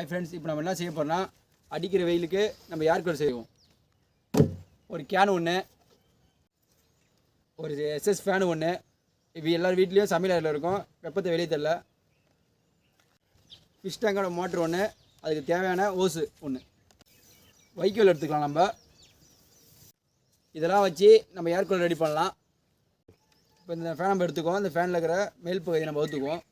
Hi friends இப்போ நம்ம என்ன செய்ய போகிறோம்னா அடிக்கிற வெயிலுக்கு நம்ம யாருக்கு செய்வோம்? ஒரு கேன் ஒன்று ஒரு எஸ்எஸ் ஃபேனு ஒன்று இப்போ எல்லார் வீட்லேயும் சமையல் அறையில் இருக்கும் வெப்பத்தை வெளியே தெரில. ஃபிஷ் டேங்கோட மோட்ரு ஒன்று அதுக்கு தேவையான ஓஸு ஒன்று வைக்கோல் எடுத்துக்கலாம் நம்ம. இதெல்லாம் வச்சு நம்ம ஏர்கூலர் ரெடி பண்ணலாம். இப்போ இந்த ஃபேன் நம்ம எடுத்துக்குவோம். இந்த ஃபேனில் இருக்கிற மேல் பகுதியை நம்ம ஒத்துக்குவோம்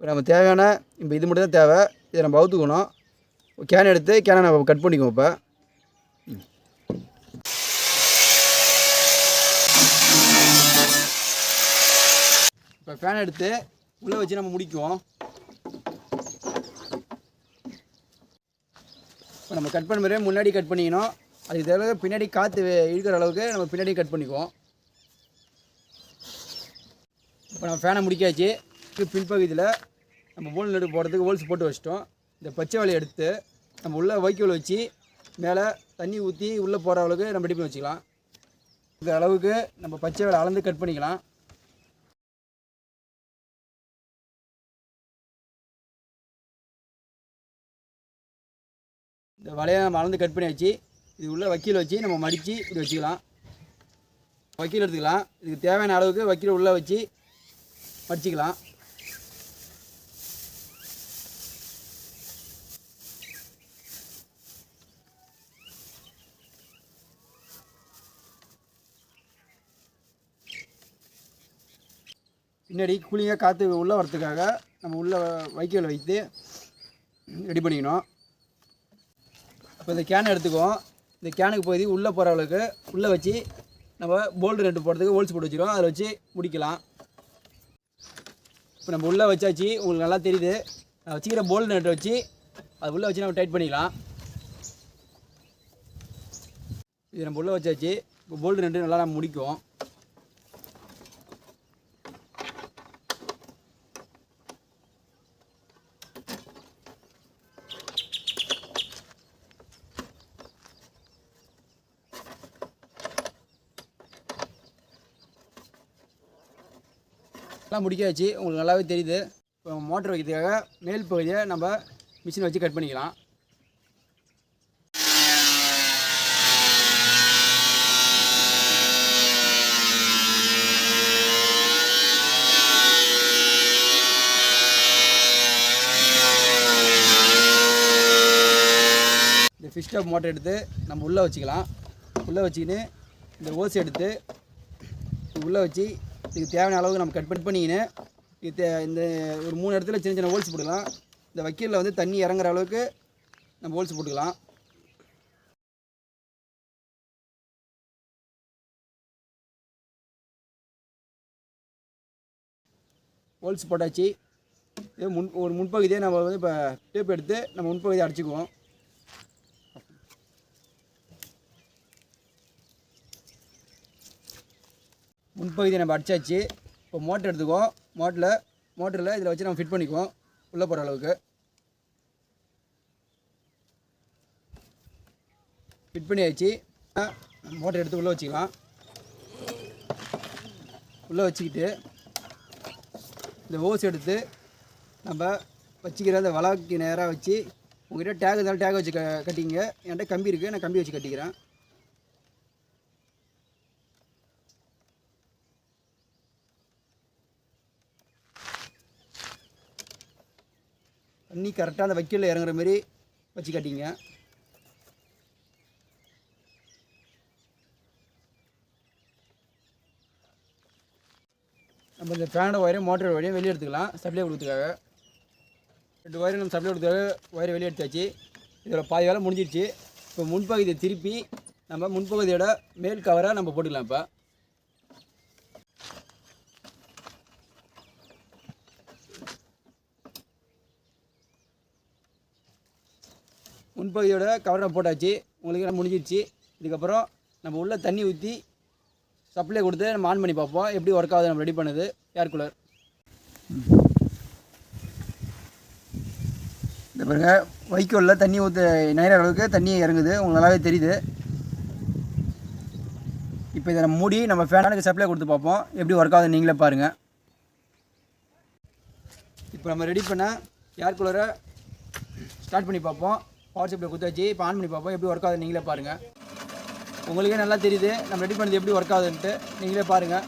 இப்போ நம்ம தேவையான இப்போ இது மட்டும் தான் தேவை. இதை நம்ம அவுத்துக்கணும் கேன் எடுத்து கேனை நம்ம கட் பண்ணிக்குவோம் இப்போ. இப்போ ஃபேன் எடுத்து உள்ளே வச்சு நம்ம முடிக்குவோம். இப்போ நம்ம கட் பண்ண மாதிரியே முன்னாடி கட் பண்ணிக்கணும். அதுக்கு தேவை பின்னாடி காற்று இழுக்கிற அளவுக்கு நம்ம பின்னாடி கட் பண்ணிக்குவோம். இப்போ நம்ம ஃபேனை முடிக்காச்சு பின்பகுதியில் நம்ம போல் நடு போடுறதுக்கு ஹோல்ஸ் போட்டு வச்சிட்டோம். இந்த பச்சை வலையை எடுத்து நம்ம உள்ளே வைக்கோல் வச்சு மேலே தண்ணி ஊற்றி உள்ளே போகிற அளவுக்கு நம்ம ரெடி பண்ணி வச்சுக்கலாம். இந்த அளவுக்கு நம்ம பச்சை வலை அளந்து கட் பண்ணிக்கலாம். இந்த வலையை நம்ம அளந்து கட் பண்ணி வச்சு இது உள்ள வக்கீல் வச்சு நம்ம மடித்து இப்படி வச்சுக்கலாம். வக்கீல் எடுத்துக்கலாம். இதுக்கு தேவையான அளவுக்கு வக்கீல் உள்ளே வச்சு மடிச்சிக்கலாம். பின்னாடி கூலிங்காக காற்று உள்ளே வரத்துக்காக நம்ம உள்ளே வைக்கோல் வைத்து ரெடி பண்ணிக்கணும். இப்போ இந்த கேனை எடுத்துக்குவோம். இந்த கேனுக்கு போய் உள்ளே போகிற அளவுக்கு உள்ளே வச்சு நம்ம போல்டு ரெண்டு போடுறதுக்கு ஹோல்ஸ் போட்டு வச்சுருவோம் அதை வச்சு முடிக்கலாம். இப்போ நம்ம உள்ளே வச்சாச்சு உங்களுக்கு நல்லா தெரியுது. நான் வச்சுக்கிற போல்டு நெட்டை வச்சு அது உள்ளே வச்சு நம்ம டைட் பண்ணிக்கலாம். இது நம்ம உள்ளே வச்சாச்சு. இப்போ போல்டு நெட்டு நல்லா நம்ம முடிக்குவோம். எல்லாம் முடிக்காச்சு உங்களுக்கு நல்லாவே தெரியுது. இப்போ மோட்டர் வைக்கிறதுக்காக மேல் பகுதியை நம்ம மிஷின் வச்சு கட் பண்ணிக்கலாம். இந்த ஃபிஷ் டாப் மோட்டர் எடுத்து நம்ம உள்ளே வச்சுக்கலாம். உள்ளே வச்சுக்கின்னு இந்த ஓஸ் எடுத்து உள்ளே வச்சு இதுக்கு தேவையான அளவுக்கு நம்ம கட் கட் பண்ணிக்கின்னு இது தே- இந்த ஒரு மூணு இடத்துல சின்ன சின்ன ஹோல்ஸ் போட்டுக்கலாம். இந்த வக்கீலில் வந்து தண்ணி இறங்குற அளவுக்கு நம்ம ஹோல்ஸ் போட்டுக்கலாம். ஹோல்ஸ் போட்டாச்சு. இதே முன் ஒரு முன்பகுதியை நம்ம வந்து இப்போ டேப் எடுத்து நம்ம முன்பகுதியை அடிச்சுக்குவோம். முன்பகுதியை நம்ம அடிச்சாச்சு. இப்போ மோட்டர் எடுத்துக்குவோம். மோட்டரில் மோட்டரில் இதில் வச்சு நம்ம ஃபிட் பண்ணிக்குவோம். உள்ளே போகிற அளவுக்கு. ஃபிட் பண்ணியாச்சு. மோட்டர் எடுத்து உள்ளே வச்சுக்கலாம். உள்ளே வச்சுக்கிட்டு இந்த ஓஸ் எடுத்து நம்ம வச்சுக்கிற அந்த வளக்கு நேராக வச்சு உங்கள்கிட்ட டேக் இருந்தாலும் டேக் வச்சு க கட்டிங்க என்கிட்ட கம்பி இருக்குது நான் கம்பி வச்சு கட்டிக்கிறேன். தண்ணி கரெக்டாக அந்த வைக்கலில் இறங்குற மாதிரி வச்சு கட்டிங்க. நம்ம இந்த ஃபேனோட ஒயரையும் மோட்டர் வழியாக வெளியே எடுத்துக்கலாம். சப்ளை கொடுத்துக்காக ரெண்டு ஒயரும் நம்ம சப்ளை கொடுத்துக்காக ஒயரை வெளியே எடுத்தாச்சு. இதோட பாதி வேலை முடிஞ்சிடுச்சு இப்போ முன்பகுதியை திருப்பி நம்ம முன்பகுதியோட மேல் கவரை நம்ம போட்டுக்கலாம் இப்போ. முன்பகுதியோட கவரை போட்டாச்சு. உங்களுக்கு எல்லாம் முடிஞ்சிருச்சு. இதுக்கப்புறம் நம்ம உள்ளே தண்ணி ஊற்றி சப்ளை கொடுத்து நம்ம ஆன் பண்ணி பார்ப்போம். எப்படி ஒர்க் ஆகுது நம்ம ரெடி பண்ணுது ஏர் கூலர் இந்த பாருங்க வைக்கோலில் தண்ணி ஊற்ற நேர அளவுக்கு தண்ணி இறங்குது. உங்களுக்கு நல்லாவே தெரியுது. இப்போ இதை நம்ம மூடி நம்ம ஃபேனுக்கு சப்ளை கொடுத்து பார்ப்போம். எப்படி ஒர்க் ஆகுது நீங்களே பாருங்கள் இப்போ நம்ம ரெடி பண்ண ஏர் கூலரை ஸ்டார்ட் பண்ணி பார்ப்போம். வாட்ஸ்அப்பில் கொடுத்தாச்சு இப்போ ஆன் பண்ணி பார்ப்போம். எப்படி ஒர்க் ஆகுது நீங்களே பாருங்கள் உங்களுக்கே நல்லா தெரியுது. நம்ம ரெடி பண்ணது எப்படி ஒர்க் ஆகுதுன்ட்டு நீங்களே பாருங்கள்